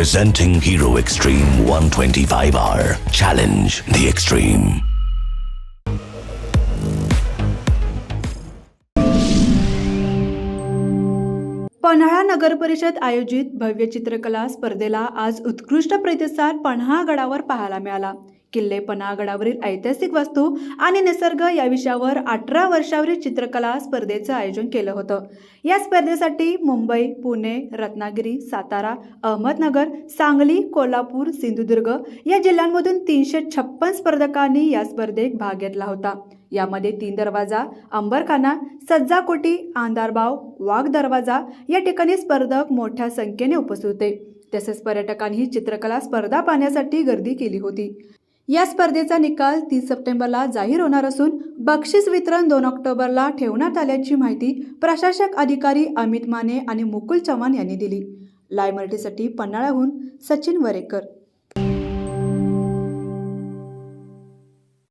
Presenting Hero Extreme 125R. Challenge the Extreme. Panhala नगर परिषद आयोजित भव्य चित्रकला स्पर्धेला आज उत्कृष्ट प्रतिसाद पन्हाळा गडावर पाहायला मिळाला किल्ले पन्हाळगडावरील ऐतिहासिक वस्तू आणि निसर्ग या विषयावर अठरा वर्षावरील चित्रकला स्पर्धेचं आयोजन केलं होतं. या स्पर्धेसाठी मुंबई पुणे रत्नागिरी सातारा अहमदनगर सांगली कोल्हापूर सिंधुदुर्ग या जिल्ह्यांमधून तीनशे छप्पन स्पर्धकांनी या स्पर्धेत भाग घेतला होता. यामध्ये तीन दरवाजा अंबरखाना सज्जाकोटी आंधारबाव वाघ दरवाजा या ठिकाणी स्पर्धक मोठ्या संख्येने उपस्थित होते. तसेच पर्यटकांनी चित्रकला स्पर्धा पाहण्यासाठी गर्दी केली होती. या स्पर्धेचा निकाल तीस सप्टेंबरला जाहीर होणार असून बक्षीस वितरण दोन ऑक्टोबरला ठेवण्यात आल्याची माहिती प्रशासक अधिकारी अमित माने आणि मुकुल चव्हाण यांनी दिली. लाय मराठीसाठी पन्हाळ्याहून सचिन वरेकर.